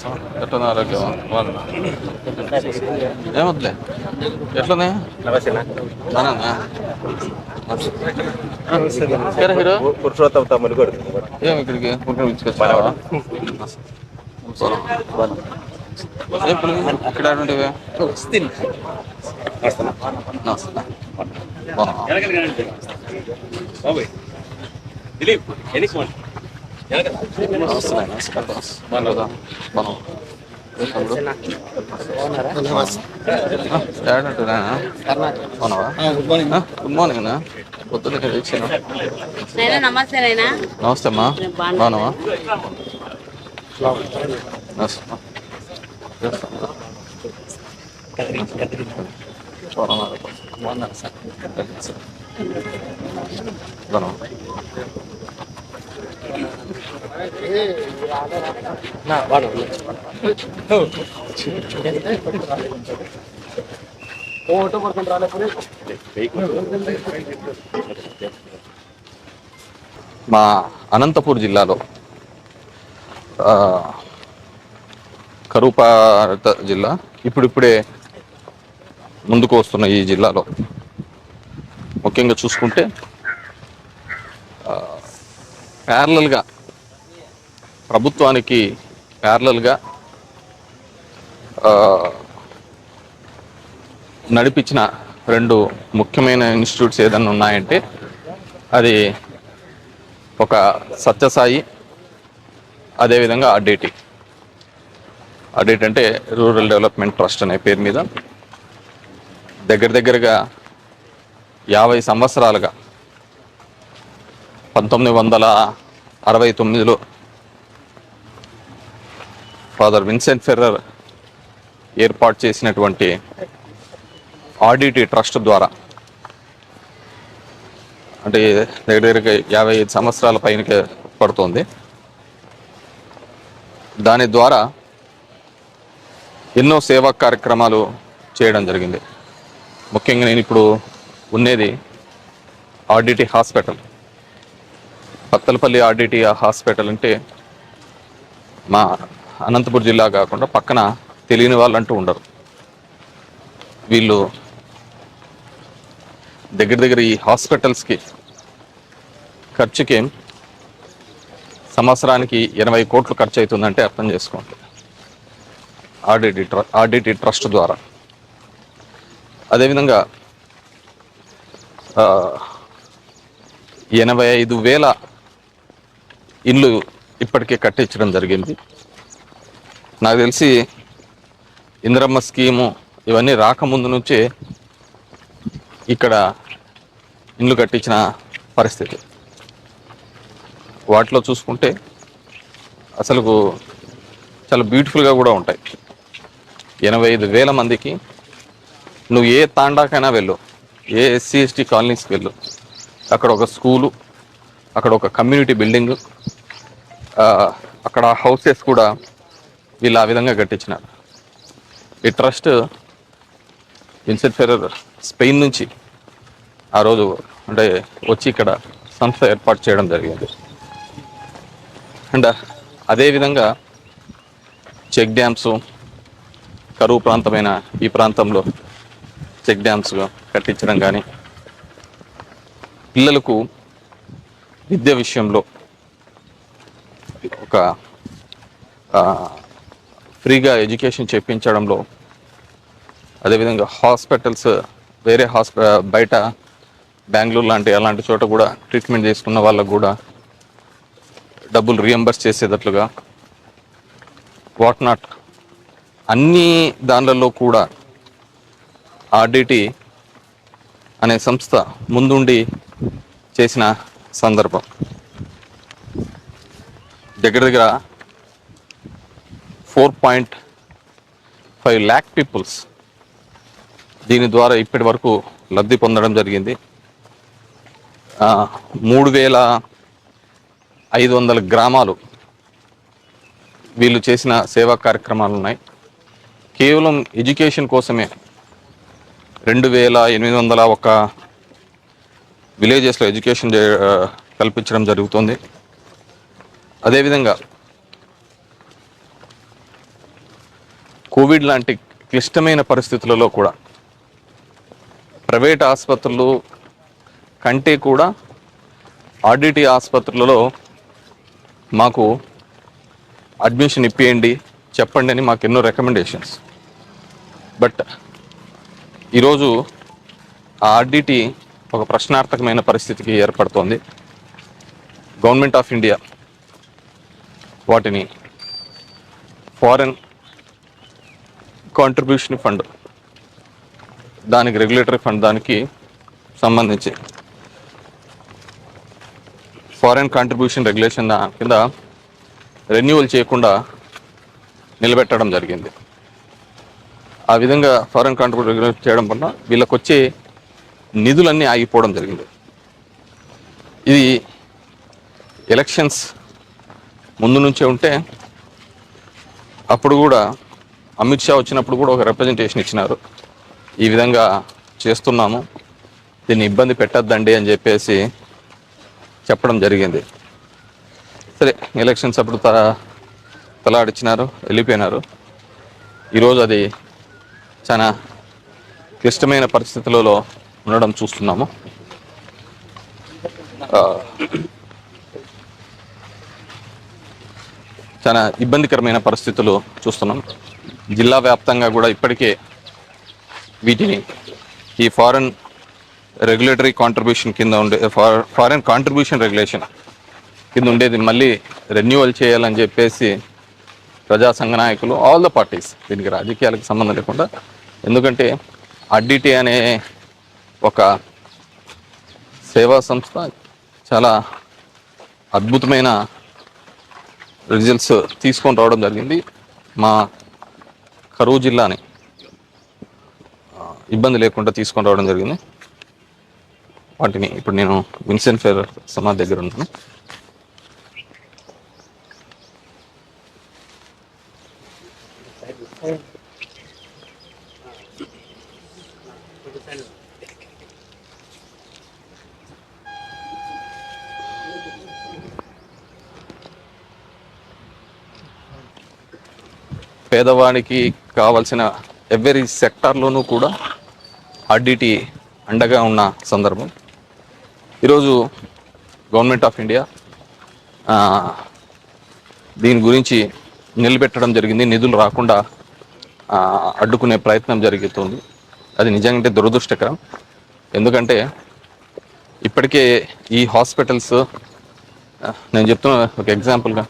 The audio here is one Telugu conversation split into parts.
ఎట్లుంది? ఆరోగ్యం బాగుందా ఏమొద్దులే బాగా హీరో? పురుషోత్తం తమ్ముడు కూడా ఏం ఇక్కడికి? ఇక్కడ ఉంటేవే నమస్తే. బాగున్నావా? నమస్తే గుడ్ మార్నింగ్ అన్నా పొద్దున్న ఇక్కడ ఇచ్చాను నమస్తే నమస్తే అమ్మా బాగున్నావా నమస్తే అమ్మా. చేస్తాను. ఓటో బాగున్నావా? మా అనంతపూర్ జిల్లాలో ఆ, జిల్లా ఇప్పుడిప్పుడే ముందుకు వస్తున్న ఈ జిల్లాలో ముఖ్యంగా చూసుకుంటే ప్యారలల్గా ప్రభుత్వానికి ప్యారలల్గా నడిపించిన రెండు ముఖ్యమైన ఇన్స్టిట్యూట్స్ ఏదైనా ఉన్నాయంటే అది ఒక సత్యసాయి అదేవిధంగా అడ్డేటి. ఆర్డేట్ అంటే రూరల్ డెవలప్మెంట్ ట్రస్ట్ అనే పేరు మీద. దగ్గర దగ్గరగా యాభై సంవత్సరాలుగా పంతొమ్మిది వందల అరవై తొమ్మిదిలో ఫాదర్ విన్సెంట్ ఫెర్రర్ ఏర్పాటు చేసినటువంటి ఆడిటి ట్రస్ట్ ద్వారా అంటే దగ్గర దగ్గరగా యాభై ఐదు సంవత్సరాల పైనకే పడుతుంది. దాని ద్వారా ఎన్నో సేవా కార్యక్రమాలు చేయడం జరిగింది. ముఖ్యంగా నేను ఇప్పుడు ఉండేది RDT hospital. Pattalapalli RDT hospital అంటే మా అనంతపురం జిల్లా కాకుండా పక్కన తెలియని వాళ్ళు అంటూ ఉండరు. వీళ్ళు దగ్గర దగ్గర ఈ హాస్పిటల్స్కి ఖర్చుకి సంవత్సరానికి ఎనభై కోట్లు ఖర్చు అవుతుందంటే అర్థం చేసుకోండి. ఆర్డిటి ట్ర ఆర్డిటి ట్రస్ట్ ద్వారా. అదేవిధంగా ఎనభై ఐదు వేల ఇల్లు ఇప్పటికే కట్టించడం జరిగింది. నాకు తెలిసి ఇందిరమ్మ స్కీము ఇవన్నీ రాకముందు నుంచే ఇక్కడ ఇండ్లు కట్టించిన పరిస్థితి. వాటిలో చూసుకుంటే అసలు చాలా బ్యూటిఫుల్గా కూడా ఉంటాయి. ఎనభై ఐదు వేల మందికి నువ్వు ఏ తాండాకైనా వెళ్ళు ఏ ఎస్సీ ఎస్టీ కాలనీస్కి వెళ్ళు. అక్కడ ఒక స్కూలు అక్కడ ఒక కమ్యూనిటీ బిల్డింగ్ అక్కడ హౌసెస్ కూడా వీళ్ళు ఆ విధంగా కట్టించినారు. ఈ ట్రస్ట్ విన్సెంట్ ఫెరర్ స్పెయిన్ నుంచి ఆ రోజు అంటే వచ్చి ఇక్కడ సంస్థ ఏర్పాటు చేయడం జరిగింది. అండ్ అదేవిధంగా చెక్ డ్యామ్స్ కరువు ప్రాంతమైన ఈ ప్రాంతంలో చెక్ డ్యామ్స్ కట్టించడం కానీ పిల్లలకు విద్య విషయంలో ఒక ఫ్రీగా ఎడ్యుకేషన్ చెప్పించడంలో అదేవిధంగా హాస్పిటల్స్ వేరే హాస్ప బయట బెంగళూరు లాంటి అలాంటి చోట కూడా ట్రీట్మెంట్ చేసుకున్న వాళ్ళకు కూడా డబ్బులు రియంబర్స్ చేసేటట్లుగా వాట్ నాట్ అన్ని దానిలలో కూడా ఆర్డిటి అనే సంస్థ ముందుండి చేసిన సందర్భం. దగ్గర దగ్గర four point five lakh peoples దీని ద్వారా ఇప్పటి వరకు లబ్ధి పొందడం జరిగింది. మూడు వేల ఐదు వందల గ్రామాలు వీళ్ళు చేసిన సేవా కార్యక్రమాలు ఉన్నాయి. కేవలం ఎడ్యుకేషన్ కోసమే రెండు వేల ఎనిమిది వందల ఒక విలేజెస్లో ఎడ్యుకేషన్ కల్పించడం జరుగుతుంది. అదేవిధంగా కోవిడ్ లాంటి క్లిష్టమైన పరిస్థితులలో కూడా ప్రైవేట్ ఆసుపత్రులు కంటే కూడా ఆర్డిటి ఆసుపత్రులలో మాకు అడ్మిషన్ ఇప్పియండి చెప్పండి అని మాకు ఎన్నో రికమెండేషన్స్. బట్ ఈరోజు ఆ ఆర్డిటి ఒక ప్రశ్నార్థకమైన పరిస్థితికి ఏర్పడుతోంది. గవర్నమెంట్ ఆఫ్ ఇండియా వాటిని ఫారెన్ కాంట్రిబ్యూషన్ ఫండ్ దానికి రెగ్యులేటరీ ఫండ్ దానికి సంబంధించి. ఫారెన్ కాంట్రిబ్యూషన్ రెగ్యులేషన్ కింద రెన్యువల్ చేయకుండా నిలబెట్టడం జరిగింది. ఆ విధంగా ఫారెన్ కాంట్రిబ్యూషన్ రెగ్యులేట్ చేయడం వల్ల వీళ్ళకి వచ్చే నిధులన్నీ ఆగిపోవడం జరిగింది. ఇది ఎలక్షన్స్ ముందు నుంచే ఉంటే అప్పుడు కూడా అమిత్ షా వచ్చినప్పుడు కూడా ఒక రిప్రజెంటేషన్ ఇచ్చినారు. ఈ విధంగా చేస్తున్నాము. దీన్ని ఇబ్బంది పెట్టద్దండి అని చెప్పేసి చెప్పడం జరిగింది. సరే ఎలక్షన్స్ అప్పుడు తల తలాడిచ్చినారు వెళ్ళిపోయినారు. ఈరోజు అది చాలా క్లిష్టమైన పరిస్థితులలో ఉండడం చూస్తున్నాము. చాలా ఇబ్బందికరమైన పరిస్థితులు చూస్తున్నాం. జిల్లా వ్యాప్తంగా కూడా ఇప్పటికే వీటిని ఈ ఫారెన్ రెగ్యులేటరీ కాంట్రిబ్యూషన్ కింద ఉండే ఫారెన్ కాంట్రిబ్యూషన్ రెగ్యులేషన్ కింద ఉండేది మళ్ళీ రెన్యువల్ చేయాలని చెప్పేసి ప్రజా సంఘ నాయకులు ఆల్ ద పార్టీస్ దీనికి రాజకీయాలకు సంబంధం లేకుండా. ఎందుకంటే అడ్డిటి అనే ఒక సేవా సంస్థ చాలా అద్భుతమైన రిజల్ట్స్ తీసుకొని రావడం జరిగింది. మా కరువు జిల్లాని ఇబ్బంది లేకుండా తీసుకొని రావడం జరిగింది. వాటిని ఇప్పుడు నేను విన్సెంట్ ఫెర్ సమాధి దగ్గర ఉన్నాను. పేదవాడికి కావాల్సిన ఎవరి సెక్టార్లోనూ కూడా ఆర్డిటి అండగా ఉన్న సందర్భం. ఈరోజు గవర్నమెంట్ ఆఫ్ ఇండియా దీని గురించి నిలబెట్టడం జరిగింది. నిధులు రాకుండా అడ్డుకునే ప్రయత్నం జరుగుతుంది. అది నిజంగా దురదృష్టకరం. ఎందుకంటే ఇప్పటికే ఈ హాస్పిటల్స్ నేను చెప్తున్న ఒక ఎగ్జాంపుల్గా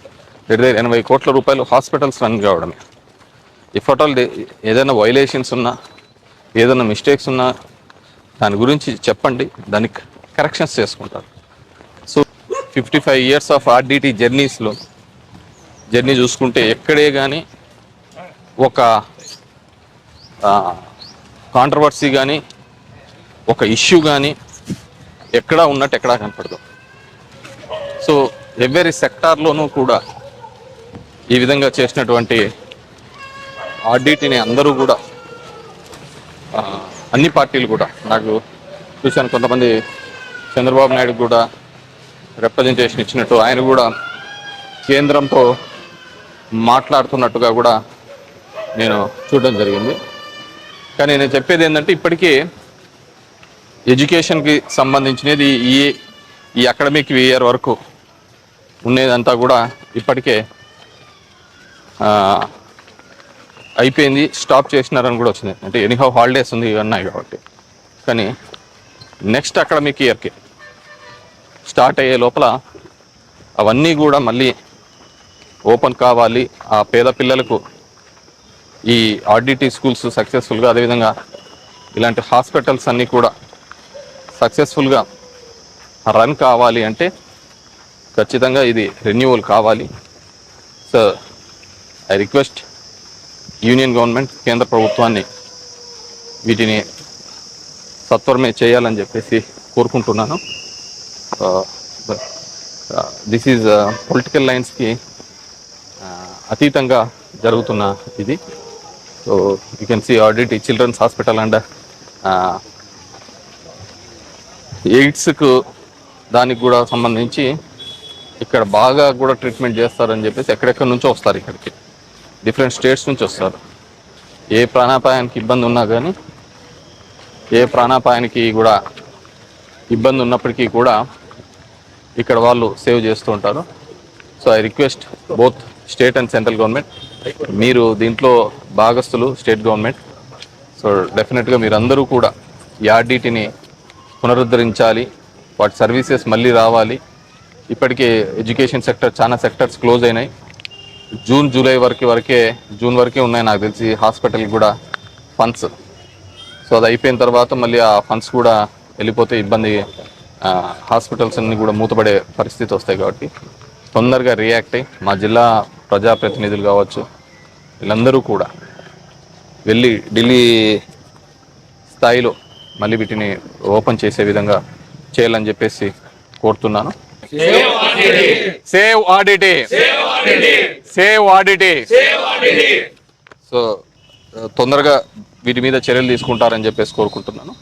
దగ్గర ఎనభై కోట్ల రూపాయలు హాస్పిటల్స్ రన్ కావడమే. ఇఫ్ అట్ ఆల్ ఏదైనా వైలేషన్స్ ఉన్నా ఏదైనా మిస్టేక్స్ ఉన్నా దాని గురించి చెప్పండి. దానికి కరెక్షన్స్ చేసుకుంటారు. So fifty five years of RDT జర్నీస్లో journey చూసుకుంటే ఎక్కడే కానీ ఒక కాంట్రవర్సీ కానీ ఒక ఇష్యూ కానీ ఎక్కడా ఉన్నట్టు ఎక్కడా కనపడదు. సో ఎవరి సెక్టార్లోనూ కూడా ఈ విధంగా చేసినటువంటి ఆర్డీటీని అందరూ కూడా అన్ని పార్టీలు కూడా నాకు చూశాను కొంతమంది చంద్రబాబు నాయుడు కూడా రిప్రజెంటేషన్ ఇచ్చినట్టు ఆయన కూడా కేంద్రంతో మాట్లాడుతున్నట్టుగా కూడా నేను చూడడం జరిగింది. కానీ నేను చెప్పేది ఏంటంటే ఇప్పటికీ ఎడ్యుకేషన్కి సంబంధించినది ఈ ఈ అకాడమిక్ ఇయర్ వరకు ఉండేదంతా కూడా ఇప్పటికే అయిపోయింది స్టాప్ చేసినారని కూడా వచ్చింది. అంటే ఎనీహౌ హాలిడేస్ ఉంది ఇవి కాబట్టి. కానీ నెక్స్ట్ అకాడమిక్ ఇయర్కి స్టార్ట్ అయ్యే లోపల అవన్నీ కూడా మళ్ళీ ఓపెన్ కావాలి. ఆ పేద పిల్లలకు ఈ ఆర్డిటీ స్కూల్స్ సక్సెస్ఫుల్గా అదేవిధంగా ఇలాంటి హాస్పిటల్స్ అన్నీ కూడా సక్సెస్ఫుల్గా రన్ కావాలి అంటే ఖచ్చితంగా ఇది రెన్యువల్ కావాలి. So I request union government కేంద్ర ప్రభుత్వాన్ని వీటిని సత్వరమే చేయాలని చెప్పేసి కోరుకుంటున్నాను. దిస్ ఈజ్ పొలిటికల్ లైన్స్కి అతీతంగా జరుగుతున్న ఇది. So you can see audit ఈ చిల్డ్రన్స్ హాస్పిటల్ అండ్ ఎయిడ్స్కు దానికి కూడా సంబంధించి ఇక్కడ బాగా కూడా ట్రీట్మెంట్ చేస్తారని చెప్పేసి ఎక్కడెక్కడి నుంచో వస్తారు ఇక్కడికి. డిఫరెంట్ స్టేట్స్ నుంచి వస్తారు. ఏ ప్రాణాపాయానికి ఇబ్బంది ఉన్నా కానీ ఏ ప్రాణాపాయానికి కూడా ఇబ్బంది ఉన్నప్పటికీ కూడా ఇక్కడ వాళ్ళు సేవ్ చేస్తూ ఉంటారు. So I request both state and central government మీరు దీంట్లో భాగస్తులు స్టేట్ గవర్నమెంట్. సో డెఫినెట్గా మీరందరూ కూడా ఈ ఆర్డిటీని పునరుద్ధరించాలి వాటి సర్వీసెస్ మళ్ళీ రావాలి. ఇప్పటికే ఎడ్యుకేషన్ సెక్టర్ చాలా సెక్టర్స్ క్లోజ్ అయినాయి. జూన్ జూలై వరకు వరకే జూన్ వరకే ఉన్నాయి నాకు తెలిసి హాస్పిటల్కి కూడా ఫండ్స్. సో అది అయిపోయిన తర్వాత మళ్ళీ ఆ ఫండ్స్ కూడా వెళ్ళిపోతే ఇబ్బంది హాస్పిటల్స్ అన్ని కూడా మూతపడే పరిస్థితి వస్తాయి కాబట్టి తొందరగా రియాక్ట్ అయ్యి మా జిల్లా ప్రజాప్రతినిధులు కావచ్చు వీళ్ళందరూ కూడా వెళ్ళి ఢిల్లీ స్థాయిలో మళ్ళీ వీటిని ఓపెన్ చేసే విధంగా చేయాలని చెప్పేసి కోరుతున్నాను. Save RDT save RDT so తొందరగా వీటి మీద చర్యలు తీసుకుంటారని చెప్పేసి కోరుకుంటున్నాను.